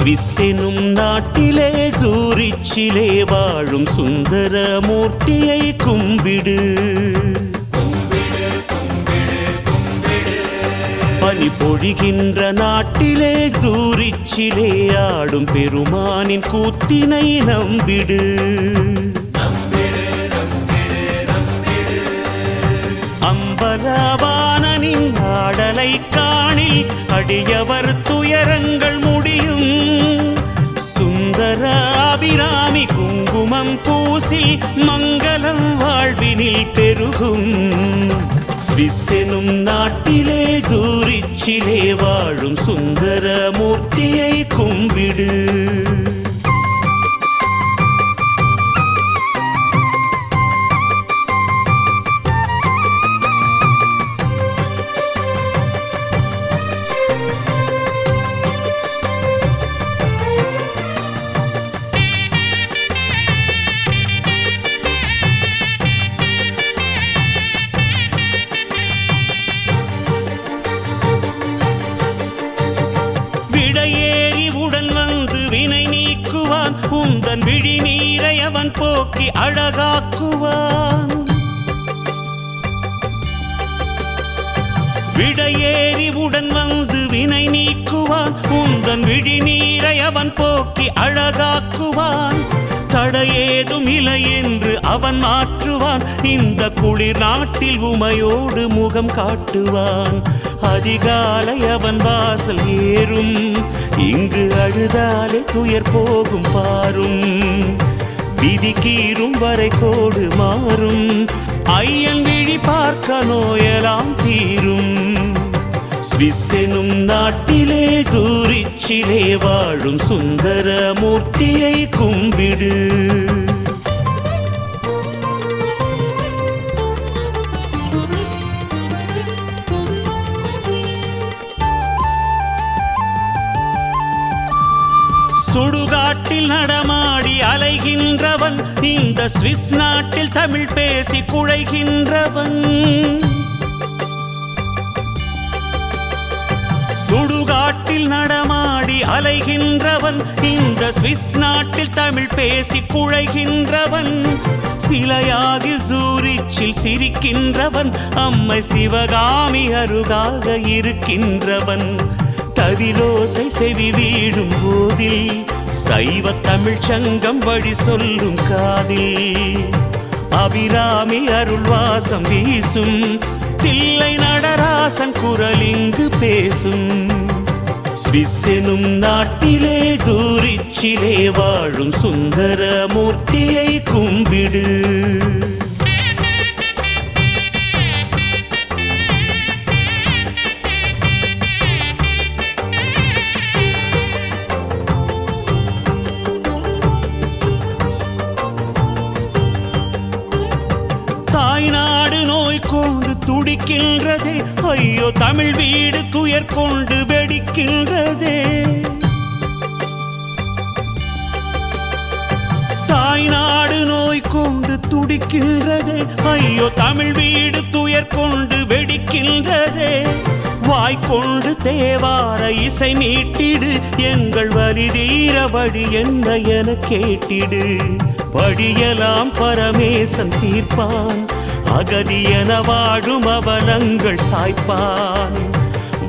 Swiss எனும் நாட்டிலே சூரிச்சிலே வாழும் சுந்தர மூர்த்தியை கும்பிடு. பனி பொழிகின்ற நாட்டிலே சூரிச்சிலே ஆடும் பெருமானின் கூத்தினை நம்பிடு. அம்பலா பாடலை காணில் அடியவர் துயரங்கள் முடியும். சுந்தர அபிராமி குங்குமம் பூசில் மங்களம் வாழ்வினில் பெருகும். ஸ்விஸ்ஸெனும் நாட்டிலே சூரிச்சிலே வாழும் சுந்தர மூர்த்தியை கும்பிடு. அதன் விழி நீரை அவன் போக்கி அழகாக்குவான். விடையேறி உடன் வந்து வினை நீக்குவான். உந்தன் விழி நீரை அவன் போக்கி அழகாக்குவான். தடையேதும் இல்லை என்று அவன் மாற்றுவான். இந்த குளிர் நாட்டில் உமையோடு முகம் காட்டுவான். அதிகாலை அவன் வாசல் ஏறும். இங்கு அழுதாலே துயர் போகும் பாரும். விதி கீறும் வரை கோடு மாறும். ஐயன் விழி பார்க்க நோயலாம் தீரும். சுவிஸெனும் நாட்டிலே சூரிச்சிலே வாழும் சுந்தர மூர்த்தியை கும்பிடு. சுடுகாட்டில் நடமாடி அலைகின்றவன் இந்த சுவிஸ் நாட்டில் தமிழ் பேசி குழைகின்றவன். சுடுகாட்டில் நடமாடி அலைகின்றவன் இந்த சுவிஸ் நாட்டில் தமிழ் பேசி குழைகின்றவன். சிலையாகி சூரிச்சில் சிரிக்கின்றவன் அம்மை சிவகாமி அருகாக இருக்கின்றவன். கவிலோசை செவி வீடும் போதில் சைவ தமிழ் சங்கம் வழி சொல்லும் காதில் அபிராமி அருள்வாசம் வீசும் தில்லை நடராசன் குரல் இங்கு பேசும். சுவிஸெனும் நாட்டிலே சூரிச்சிலே வாழும் சுந்தரமூர்த்தியை கும்பிடு. கொண்டு துடிக்கின்றதே. ஐயோ தமிழ் வீடு துயர் கொண்டு வெடிக்கின்றதே. தாய்நாடு நோய் கொண்டு துடிக்கின்றதே. ஐயோ தமிழ் வீடு துயர் கொண்டு வெடிக்கின்றதே. வாய்க்கொண்டு தேவார இசை மீட்டிடு எங்கள் வழி தீர வழி என்ன என கேட்டிடு. வழியெல்லாம் பரமேசன் தீர்ப்பான். அகதி என வாழும் அவலங்கள் சாய்ப்பான்.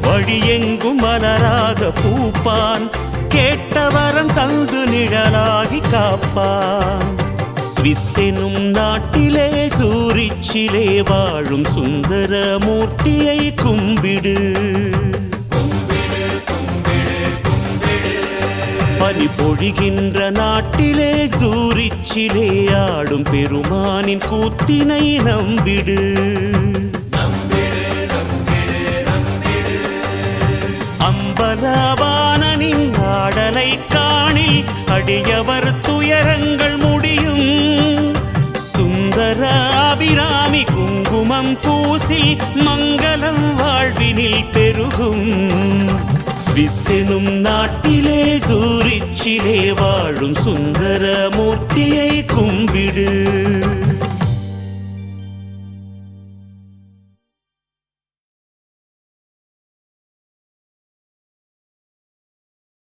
வழியெங்கும் மலராக பூப்பான். கேட்டவரம் தந்து நிழலாகி காப்பான். சுவிஸெனும் நாட்டிலே சூரிச்சிலே வாழும் சுந்தரமூர்த்தியை கும்பிடு. பனி பொழிகின்ற நாட்டிலே சூரிச்சிலே ஆடும் பெருமானின் கூத்தினை நம்பிடு. அம்பலவானனின் ஆடலை காணில் அடியவர் துயரங்கள் முடியும். சுந்தர அபிராமி குங்குமம் பூசில் மங்களம் வாழ்வினில் பெருகும். சுவிஸெனும் நாட்டிலே சூரிச்சிலே வாழும் சுந்தரமூர்த்தியை கும்பிடு.